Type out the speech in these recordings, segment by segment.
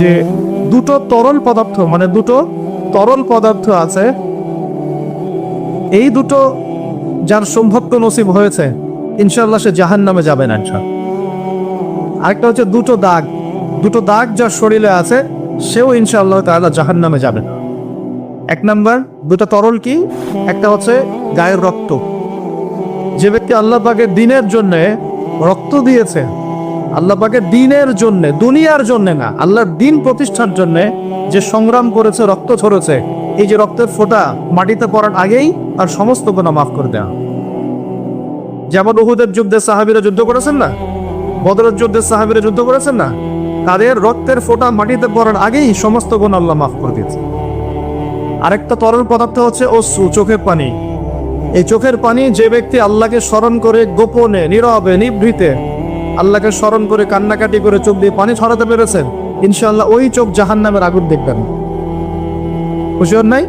যে দুটো তরল পদার্থ মানে দুটো তরল পদার্থ আছে, এই দুটো যার সম্ভব্য নসিব হয়েছে ইনশাল্লাহ সে জাহান নামে যাবে না ইনশাল্লাহ। আরেকটা হচ্ছে দুটো দাগ দুটো দাগ যার শরীরে আছে, সেও ইনশাআল্লাহ তাআলা জাহান নামে যাবে এক নাম্বার, দুটো তরল কি? একটা হচ্ছে গায়ের রক্ত। যে ব্যক্তি আল্লাহ পাকের দিনের জন্য রক্ত দিয়েছে আল্লাহ পাকের দিনের জন্য, দুনিয়ার জন্য না, আল্লাহর দিন প্রতিষ্ঠার জন্য যে সংগ্রাম করেছে, রক্ত ছড়েছে এই যে রক্তের ফোঁটা মাটিতে পড়ার আগেই তার সমস্ত গুণা মাফ করে দেওয়া যেমন উহুদের যুদ্ধে সাহাবিরা যুদ্ধ করেছেন না? বদরের যুদ্ধে সাহাবিরা যুদ্ধ করেছেন না? তাদের রক্তের ফোঁটা মাটিতে পড়ার আগেই সমস্ত গুণ আল্লাহ মাফ করে দিয়েছে। আরেকটা তরল পদার্থ হচ্ছে অশ্রু, চোখের পানি। এই চোখের পানি যে ব্যক্তি আল্লাহকে স্মরণ করে গোপনে, নীরবে, নিভৃতে আল্লাহকে স্মরণ করে কান্নাকাটি করে চোখ দিয়ে পানি ছড়াতে পেরেছেন। ইনশাল্লাহ ওই চোখ জাহান নামের আগুন দেখবেন। খুশি হন নাই?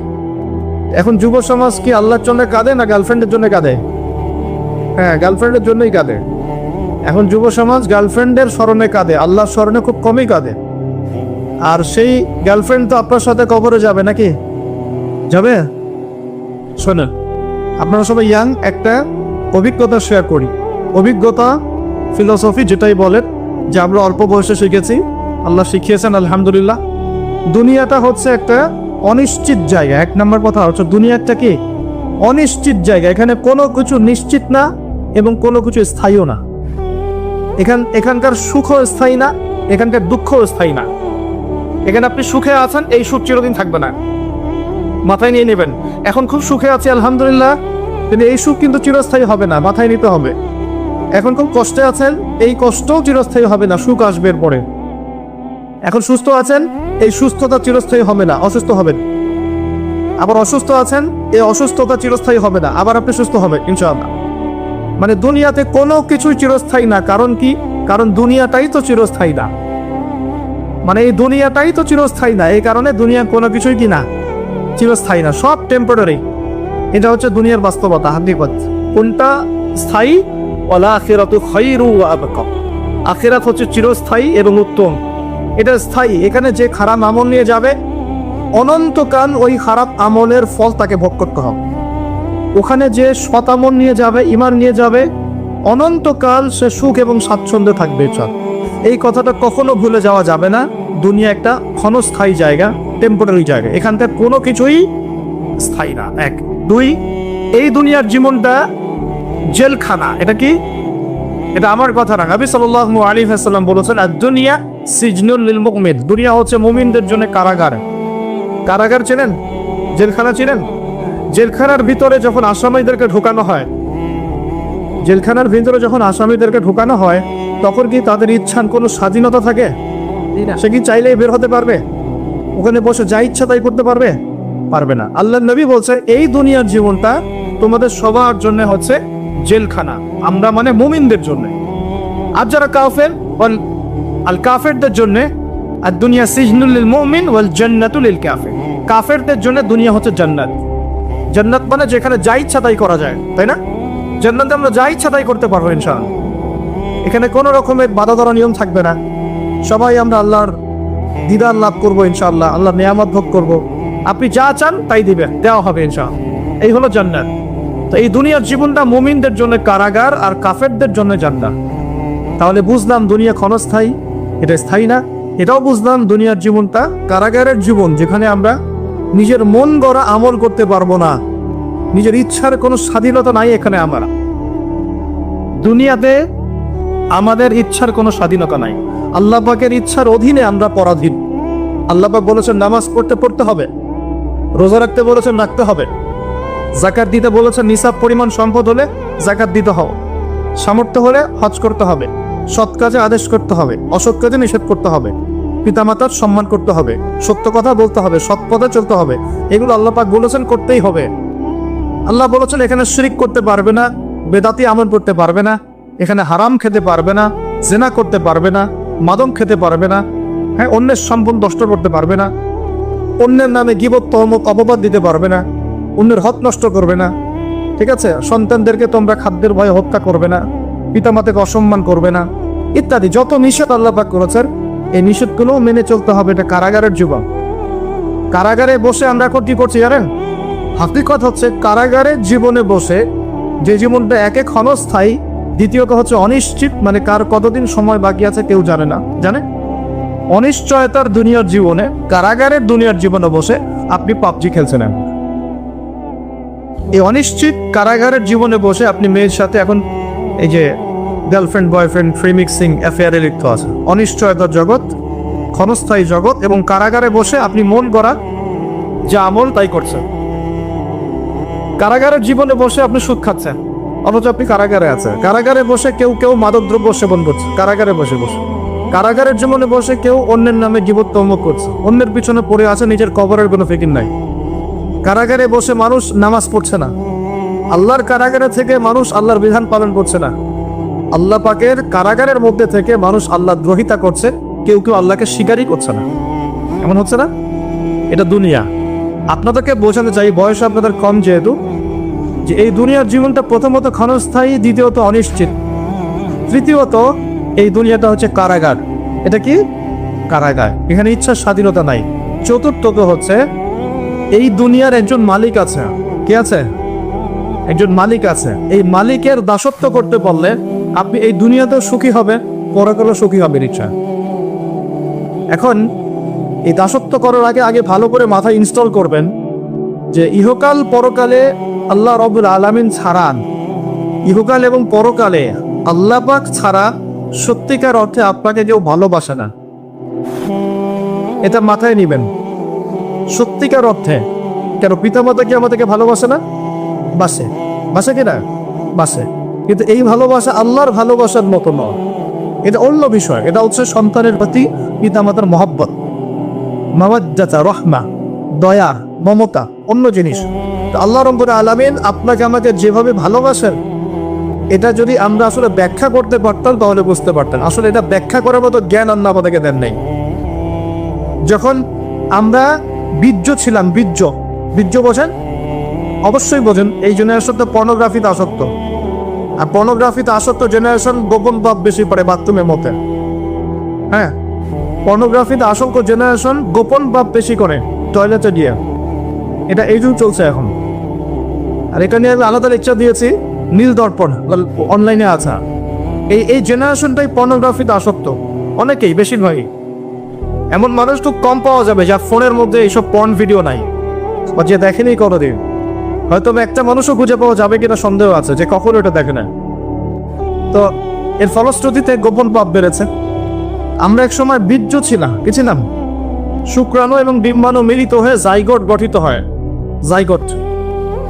এখন যুব সমাজ কি আল্লাহর জন্য কাঁদে না গার্লফ্রেন্ডের জন্য কাঁদে? হ্যাঁ গার্লফ্রেন্ডের জন্যই কাঁদে। এখন যুব সমাজ গার্লফ্রেন্ডের স্মরণে কাঁদে আল্লাহর স্মরণে খুব কমই কাঁদে। আর সেই গার্লফ্রেন্ড তো আপনার সাথে কবরে যাবে নাকি? যাবে? শোনেন। আপনারা সবাই ইয়াং একটা অভিজ্ঞতা শেয়ার করি। অভিজ্ঞতা ফিলোসফি যেটাই বলেন, যে আমরা অল্প বয়সে শিখেছি, আল্লাহ শিখিয়েছেন, আলহামদুলিল্লাহ। দুনিয়াটা হচ্ছে একটা অনিশ্চিত জায়গা। এক নম্বর কথা হচ্ছে, দুনিয়াটা কি? অনিশ্চিত জায়গা। এখানে কোনো কিছু নিশ্চিত না এবং কোনো কিছু স্থায়ীও না। এখান, এখানকার সুখও স্থায়ী না, এখানকার দুঃখও স্থায়ী না। এখানে আপনি সুখে আছেন, এই সুখ চিরদিন থাকবে না। মাথায় নিয়ে নেবেন। এখন খুব সুখে আছি, আলহামদুলিল্লাহ। কিন্তু এই সুখ কিন্তু চিরস্থায়ী হবে না, মাথায় নিতে হবে। এখন খুব কষ্টে আছেন, এই কষ্টও চিরস্থায়ী হবে না, সুখ আসবে পরে এখন সুস্থ আছেন, এই সুস্থতা চিরস্থায়ী হবে না, অসুস্থ হবেন। আবার অসুস্থ আছেন, এই অসুস্থতা চিরস্থায়ী হবে না, আবার আপনি সুস্থ হবেন, ইনশাআল্লাহ। মানে দুনিয়াতে কোনো কিছুই চিরস্থায়ী না, কারণ কি? কারণ দুনিয়াটাই তো চিরস্থায়ী না। মানে এই দুনিয়াটাই তো চিরস্থায়ী না, এই কারণে দুনিয়া কোনো কিছুই কি না? চিরস্থায়ী না, সব টেম্পোরারি এটা হচ্ছে দুনিয়ার বাস্তবতা, হাকিকত। কোনটা স্থায়ী আখিরাত আখিরাত হচ্ছে চিরস্থায়ী এবং উত্তম। এটা স্থায়ী। এখানে যে খারাপ আমল নিয়ে যাবে, অনন্তকাল ওই খারাপ আমলের ফল তাকে ভোগ করতে হবে। ওখানে যে আমল নিয়ে যাবে ইমান নিয়ে যাবে, অনন্তকাল সে সুখ এবং স্বাচ্ছন্দ্যে থাকবে চল এই কথাটা কখনো ভুলে যাওয়া যাবে না। দুনিয়া একটা ক্ষণস্থায়ী জায়গা টেম্পোরারি জায়গা। এখানকার কোনো কিছুই স্থায়ী না। এক। দুই, এই দুনিয়ার জীবনটা জেলখানা। এটা কি? এটা আমার কথা না। নবী সাল্লাল্লাহু আলাইহি ওয়াসাল্লাম বলেছেন দুনিয়া সিজনুল লিল মুমিন। দুনিয়া হচ্ছে মুমিনদের জন্য কারাগার। কারাগার চেনেন? জেলখানা চেনেন? জেলখানার ভিতরে যখন আসামিদেরকে ঢোকানো হয়, জেলখানার ভিতরে যখন আসামিদেরকে ঢোকানো হয়, তখন কি তাদের ইচ্ছার কোনো স্বাধীনতা থাকে? সে কি চাইলেই বের হতে পারবে? ওখানে বসে যা ইচ্ছা তাই করতে পারবে? পারবে না। আল্লাহ নবী বলছে, এই দুনিয়ার জীবনটা তোমাদের সবার জন্য হচ্ছে জেলখানা। আমরা মানে মুমিনদের জন্য। আর যারা কাফের, ওয়াল আল কাফেরদের জন্য, আর দুনিয়া সিজনুল মুমিন ওয়াল জান্নাতুল কাফের। কাফেরদের জন্য দুনিয়া হচ্ছে জান্নাত। জান্নাত মানে যেখানে যা ইচ্ছা তাই করা যায়, তাই না? জান্নাতে আমরা যা ইচ্ছা তাই করতে পারব ইনশাআল্লাহ। এখানে কোনো রকমের বাধা ধরা নিয়ম থাকবে না। সবাই আমরা আল্লাহর দিদার লাভ করব ইনশাআল্লাহ আল্লাহ নিয়ামত ভোগ করব। আপনি যা চান তাই দিবেন, দেওয়া হবে ইনশাআল্লাহ। এই হলো জান্নাত। তো এই দুনিয়ার জীবনটা মুমিনদের জন্য কারাগার আর কাফেরদের জন্য জান্নাত। তাহলে বুঝলাম দুনিয়া ক্ষণস্থায়ী, এটা স্থায়ী না? এটাও বুঝলাম দুনিয়ার জীবনটা কারাগারের জীবন, যেখানে আমরা নিজের মন গড়া আমল করতে পারব না। নিজের ইচ্ছার কোনো স্বাধীনতা নাই এখানে আমরা। দুনিয়াতে আমাদের ইচ্ছার কোনো স্বাধীনতা নাই। আল্লাহ পাকের ইচ্ছার অধীনে আমরা পরাধীন। আল্লাপাক বলেছেন, নামাজ পড়তে পড়তে হবে। রোজা রাখতে বলেছেন, রাখতে হবে। জাকাত দিতে বলেছেন নিসাব পরিমাণ সম্পদ হলে জাকাত দিতে হবে। সামর্থ্য হলে হজ করতে হবে। সৎ কাজে আদেশ করতে হবে। অসৎ কাজে নিষেধ করতে হবে। পিতামাতার সম্মান করতে হবে। সত্য কথা বলতে হবে। সৎ পথে চলতে হবে। এগুলো আল্লাহ পাক বলেছেন, করতেই হবে। আল্লাহ বলেছেন, এখানে শিরিক করতে পারবে না, বেদাতি আমল করতে পারবে না, এখানে হারাম খেতে পারবে না, জেনা করতে পারবে না মাদম খেতে পারবে না হ্যাঁ অন্যের সম্পদ নষ্ট করতে পারবে না, অন্যের নামে গিবত, তহমত, অপবাদ দিতে পারবে না। অন্যের হক নষ্ট করবে না। ঠিক আছে? সন্তানদেরকে তোমরা খাদ্যের ভয়ে হত্যা করবে না, পিতামাতাকে অসম্মান করবে না, ইত্যাদি। যত নিষেধ আল্লাহ পাক করেছেন, এই নিষেধগুলো মেনে চলতে হবে। এটা কারাগারের জীবন কারাগারে বসে আমরা এখন কি করছি জানেন? হাকিকত হচ্ছে কারাগারের জীবনে বসে যে জীবনটা একে ক্ষণস্থায়ী দ্বিতীয়ত হচ্ছে অনিশ্চিত মানে কার কতদিন সময় বাকি আছে কেউ জানে না। জানে অনিশ্চয়তার দুনিয়ার জীবনে, কারাগারের দুনিয়ার জীবনে বসে আপনি পাবজি খেলছেন। এই অনিশ্চিত কারাগারের জীবনে বসে আপনি মেয়ের সাথে এখন এই যে গার্লফ্রেন্ড বয়ফ্রেন্ড ফ্রিমিক্সিং অ্যাফেয়ারে লিপ্ত আছে অনিশ্চয়তার জগৎ, ক্ষণস্থায়ী জগৎ এবং কারাগারে বসে আপনি মন করা যা আমল, তাই করছেন। কারাগারের জীবনে বসে আপনি সুদ খাচ্ছেন, অথচ আপনি কারাগারে আছেন। কারাগারে বসে কেউ কেউ মাদকদ্রব্য সেবন করছে। কারাগারে বসে বসে। কারাগারের জীবনে বসে কেউ অন্যের নামে জীবোত্তম করছে। অন্যের পিছনে পড়ে আছে, নিজের কবরের কোনো ফিকির নাই। কারাগারে বসে মানুষ নামাজ পড়ছে না। আল্লাহর কারাগারে থেকে মানুষ আল্লাহর বিধান পালন করছে না। আল্লাহ পাকের কারাগারের মধ্যে থেকে মানুষ আল্লাহ দ্রোহিতা করছে, কেউ কেউ আল্লাহকে স্বীকারই করছে না। এমন হচ্ছে না? এটা দুনিয়া। আপনাদেরকে বোঝাতে চাই, বয়স আপনাদের কম যেহেতু, যে এই দুনিয়ার জীবনটা প্রথমত ক্ষণস্থায়ী, দ্বিতীয়ত অনিশ্চিত। তৃতীয়ত, এই দুনিয়াটা হচ্ছে কারাগার। এটা কি? কারাগার। এখানে ইচ্ছার স্বাধীনতা নাই। চতুর্থত হচ্ছে এই দুনিয়ার একজন মালিক আছে। কে আছে? একজন মালিক আছে। এই মালিকের দাসত্ব করতে পারলে আপনি এই দুনিয়াতেও সুখী হবে পরকালে সুখী হবে ইচ্ছা। এখন এই দাসত্ব করার আগে আগে ভালো করে মাথায় ইনস্টল করবেন যে ইহকাল পরকালে আল্লাহ রবুল আলামিন ছাড়ান। ইহকাল এবং পরকালে আল্লাহ পাক ছাড়া সত্যিকার অর্থে আপনাকে কেউ ভালোবাসে না। এটা মাথায় নিবেন। সত্যিকার অর্থে। কেন পিতামাতা কি আমাদেরকে ভালোবাসে না? বাসে। বাসে কিনা বাসে। কিন্তু এই ভালোবাসা আল্লাহর ভালোবাসার মতো নয়। এটা অন্য বিষয়। এটা হচ্ছে সন্তানের প্রতি পিতামাতার মহব্বত। মাওয়াজ্জাতা, রহমা, দয়া, মমতা, অন্য জিনিস। আল্লাহ রব্বুল আলামিন আপনাকে আমাকে যেভাবে ভালোবাসেন, এটা যদি আমরা আসলে ব্যাখ্যা করতে পারতাম, তাহলে বুঝতে পারতেন। আসলে এটা ব্যাখ্যা করার মতো জ্ঞান আল্লাহ আমাদেরকে দেন নাই। যখন আমরা বীর্য ছিলাম, বীর্য। বীর্য বোঝেন? অবশ্যই বোঝেন, এই জেনারেশন তো পর্নোগ্রাফিতে আসক্ত। আর পর্নোগ্রাফিতে আসক্ত জেনারেশন গোপন ভাব বেশি পড়ে বাথরুমের মধ্যে হ্যাঁ পর্নোগ্রাফিতে আসক্ত জেনারেশন গোপন ভাব বেশি করে টয়লেটে গিয়ে। এটা এই যুগ চলছে এখন। আর এটা নিয়ে আমি আলাদা লেকচার দিয়েছি, নীল দর্পণ অনলাইনে আছে। এই এই জেনারেশনটাই পর্নোগ্রাফিতে আসক্ত। অনেকেই, বেশিরভাগই। এমন মানুষ খুব কম পাওয়া যাবে যার ফোনের মধ্যে এইসব পর্ন ভিডিও নাই। বা যে দেখেনি কোনোদিন হয়তো একটা মানুষও খুঁজে পাওয়া যাবে কিনা সন্দেহ আছে, যে কখনো এটা দেখে না তো এর ফলশ্রুতিতে গোপন পাপ বেড়েছে। আমরা এক সময় বীর্য ছিলাম, কি ছিলাম? শুক্রাণু এবং ডিম্বাণু মিলিত হয়ে জাইগট গঠিত হয়। জাইগট।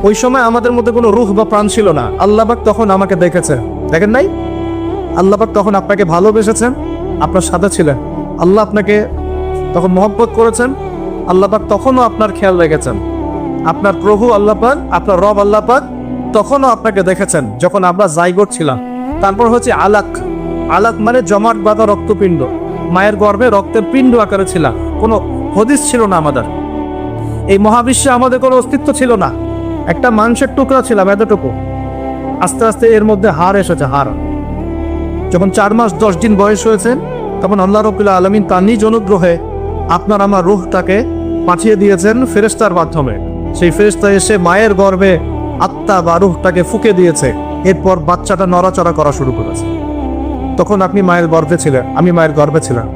ওই সময় আমাদের মধ্যে কোনো রুহ বা প্রাণ ছিল না। আল্লাহবাক তখন আমাকে দেখেছে। দেখেন নাই? আল্লাহবাক তখন আপনাকে ভালোবেসেছেন আপনার সাথে ছিলেন। আল্লাহ আপনাকে তখন মহব্বত করেছেন আল্লাহবাক তখনও আপনার খেয়াল রেখেছেন। আপনার প্রভু আল্লাপাক, আপনার রব আল্লাপাক তখনও আপনাকে দেখেছেন, যখন আমরা জাইগট ছিলাম। তারপর হচ্ছে আলাক। আলাক মানে জমাট বাঁধা রক্তপিণ্ড। মায়ের গর্ভে রক্তের পিণ্ড আকারে ছিলাম। কোনো হদিস ছিল না আমাদের। এই মহাবিশ্বে আমাদের কোনো অস্তিত্ব ছিল না। একটা মাংসের টুকরা ছিলাম এতটুকু। আস্তে আস্তে এর মধ্যে হার এসেছে হার যখন চার মাস দশ দিন বয়স হয়েছে, তখন আল্লাহ রবুল্লা আলমিন তার নিজ অনুগ্রহে আপনার আমার রুহটাকে পাঠিয়ে দিয়েছেন ফেরেস্তার মাধ্যমে। সেই ফেরেস্তা এসে মায়ের গর্ভে আত্মা বা রুহটাকে ফুকে দিয়েছে। এরপর বাচ্চাটা নড়াচড়া করা শুরু করেছে। তখন আপনি মায়ের গর্ভে ছিলেন, আমি মায়ের গর্ভে ছিলাম।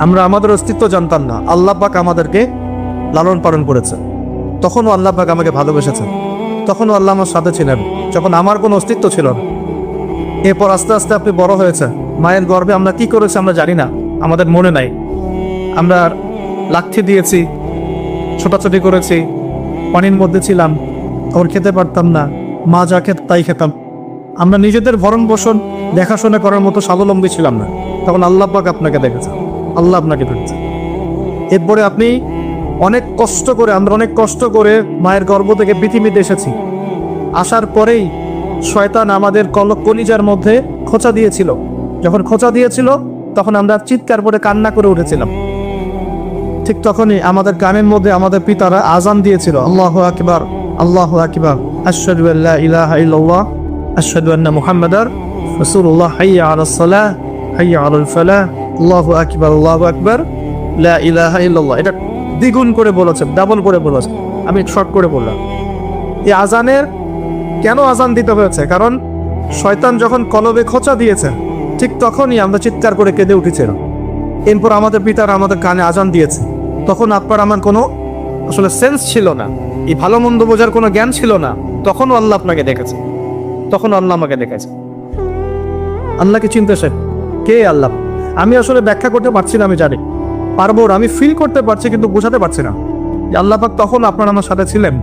আমরা আমাদের অস্তিত্ব জানতাম না। আল্লাহ পাক আমাদেরকে লালন পালন করেছে তখনও আল্লাহ পাক আমাকে ভালোবেসেছেন। তখনও আল্লাহ আমার সাথে ছিলেন। যখন আমার কোনো অস্তিত্ব ছিল না। এরপর আস্তে আস্তে আপনি বড় হয়েছে মায়ের গর্ভে আমরা কি করেছি আমরা জানি না। আমাদের মনে নাই। আমরা লাঠি দিয়েছি, ছোটাছুটি করেছি, পানির মধ্যে ছিলাম তখন খেতে পারতাম না, মা যা খেত তাই খেতাম। আমরা নিজেদের ভরণ পোষণ, দেখাশোনা করার মতো স্বাবলম্বী ছিলাম না। তখন আল্লাহ পাক আপনাকে দেখেছে আল্লাহ আপনাকে দেখেছে এরপরে আপনি অনেক কষ্ট করে, আমরা অনেক কষ্ট করে মায়ের গর্ভ থেকে পৃথিবীতে এসেছি। আসার পরেই শয়তান আমাদের কল, কলিজার মধ্যে খোঁচা দিয়েছিল। যখন খোঁচা দিয়েছিল, তখন আমরা চিৎকার করে কান্না করে উঠেছিলাম। ঠিক তখনই আমাদের গানের মধ্যে আমাদের পিতারা আজান দিয়েছিল। আল্লাহ আকবার আল্লাহ আকবার। আশহাদু আল্লা ইলাহা ইল্লাল্লাহ, আশহাদু আন্না হাইয়া আলাস সালাহ, হাইয়া আলাল ফালাহ। আল্লাহু আকবার আল্লাহু আকবার। লা ইলাহা ইল্লাল্লাহ। এটা দ্বিগুণ করে বলেছেন ডাবল করে বলেছেন আমি শর্ট করে বললাম। এই আজানের কেন আজান দিতে হয়েছে? কারণ শয়তান যখন কলবে খোঁচা দিয়েছে, ঠিক তখনই আমরা চিৎকার করে কেঁদে উঠেছিলাম। এরপর আমাদের পিতার আমাদের কানে আজান দিয়েছে। তখন আপনার আমার কোনো আসলে সেন্স ছিল না। এই ভালো মন্দ বোঝার কোনো জ্ঞান ছিল না। তখনও আল্লাহ আপনাকে দেখেছে। তখন আল্লাহ আমাকে দেখেছে। আল্লাহকে চিনতেছেন কে আল্লাহ? আমি আসলে ব্যাখ্যা করতে পারছি না, আমি জানি। পারব আমি ফিল করতে পারছি, কিন্তু বোঝাতে পারছি না। যে আল্লাহ পাক তখন আপনার আমার সাথে ছিলেন।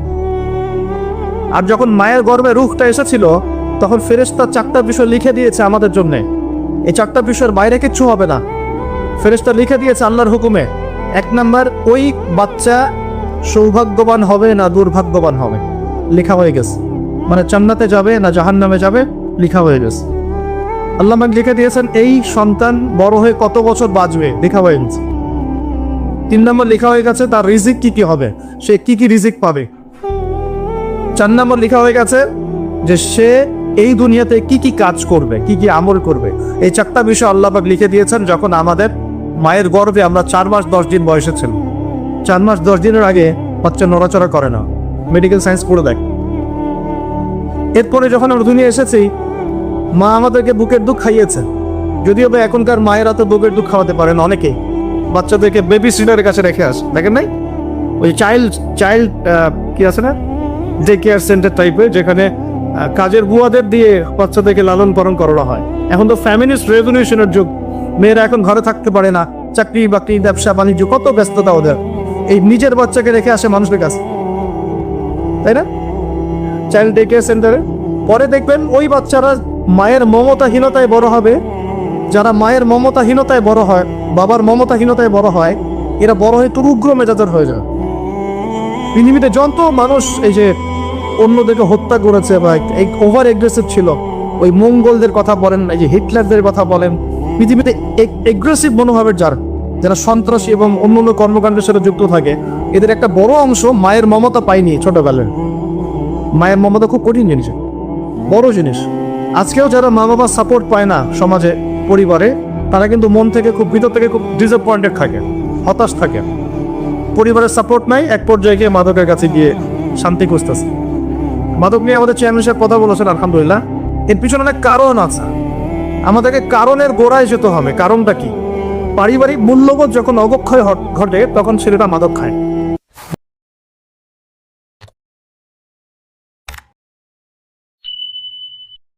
আর যখন মায়ের গর্ভে রুখটা এসেছিল, তখন ফেরেশতা চারটা বিষয় লিখে দিয়েছে আমাদের জন্য। এই চারটা বিষয়ের বাইরে কিচ্ছু হবে না। ফেরেশতা লিখে দিয়েছে আল্লাহর হুকুমে। এক নাম্বার, ওই বাচ্চা সৌভাগ্যবান হবে না দুর্ভাগ্যবান হবে। লেখা হয়ে গেছে। মানে জান্নাতে যাবে না জাহান্নামে যাবে, লেখা হয়ে গেছে। আল্লাহ পাক লিখে দিয়েছেন, এই সন্তান বড় হয়ে কত বছর বাঁচবে? লেখা হয়ে গেছে। তিন নম্বর লেখা হয়ে গেছে, তার রিজিক কি কি হবে? সে কি কি রিজিক পাবে? চার নম্বর লেখা হয়ে গেছে, যে সে এই দুনিয়াতে কি কি কাজ করবে, কি কি আমল করবে? এই চারটা বিষয় আল্লাহ লিখে দিয়েছেন, যখন আমাদের মায়ের গর্ভে আমরা চার মাস দশ দিন বয়সে ছিলাম। চার মাস দশ দিনের আগে বাচ্চা নড়াচড়া করে না। মেডিকেল সায়েন্স পড়ে দেখ। এরপরে যখন আমরা দুনিয়া এসেছি, মা আমাদেরকে বুকের দুধ খাইয়েছে। যদিও বা এখনকার মায়েরা তো বুকের দুধ খাওয়াতে পারেন অনেকেই বাচ্চাদেরকে বেবি সিটারের কাছে রেখে আস। দেখেন নাই? ওই চাইল্ড চাইল্ড কি আছে না? ডে কেয়ার সেন্টার টাইপের যেখানে কাজের বুয়াদের দিয়ে বাচ্চাদেরকে লালন পালন করানো হয়। এখন তো ফ্যামিলিস্ট রেভলিউশনের যুগ। মেয়েরা এখন ঘরে থাকতে পারে না। চাকরি, বাকরি, ব্যবসা, বাণিজ্য, কত ব্যস্ততা ওদের। এই নিজের বাচ্চাকে রেখে আসে মানুষের কাছে। তাই না? চাইল্ড ডে কেয়ার সেন্টারে পরে দেখবেন ওই বাচ্চারা মায়ের মমতাহীনতায় বড় হবে। যারা মায়ের মমতাহীনতায় বড় হয়, বাবার মমতাহীনতায় বড় হয়, এরা বড় হয়ে একটু উগ্র মেজাজের হয়ে যায়। পৃথিবীতে যত মানুষ এই যে অন্যদেরকে হত্যা করেছে বা এই ওভার এগ্রেসিভ ছিল, ওই মঙ্গলদের কথা বলেন, এই যে হিটলারদের কথা বলেন পৃথিবীতে এগ্রেসিভ মনোভাবের যার যারা সন্ত্রাসী এবং অন্য অন্য কর্মকাণ্ডের সাথে যুক্ত থাকে, এদের একটা বড় অংশ মায়ের মমতা পায়নি ছোটবেলায়। মায়ের মমতা খুব কঠিন জিনিস। বড় জিনিস। আজকেও যারা মা বাবার সাপোর্ট পায় না সমাজে, পরিবারে, তারা কিন্তু মন থেকে খুব, ভিতর থেকে খুব ডিসঅ্যাপয়েন্টেড থাকে, হতাশ থাকে। পরিবারের সাপোর্ট নাই, এক পর্যায়ে গিয়ে মাদকের কাছে গিয়ে শান্তি খুঁজতেছে। মাদক নিয়ে আমাদের চেয়ারম্যান সাহেব কথা বলেছেন, আলহামদুলিল্লাহ। এর পিছনে অনেক কারণ আছে। আমাদেরকে কারণের গোড়ায় যেতে হবে। কারণটা কি? পারিবারিক মূল্যবোধ যখন অবক্ষয় ঘটে, তখন ছেলেটা মাদক খায়।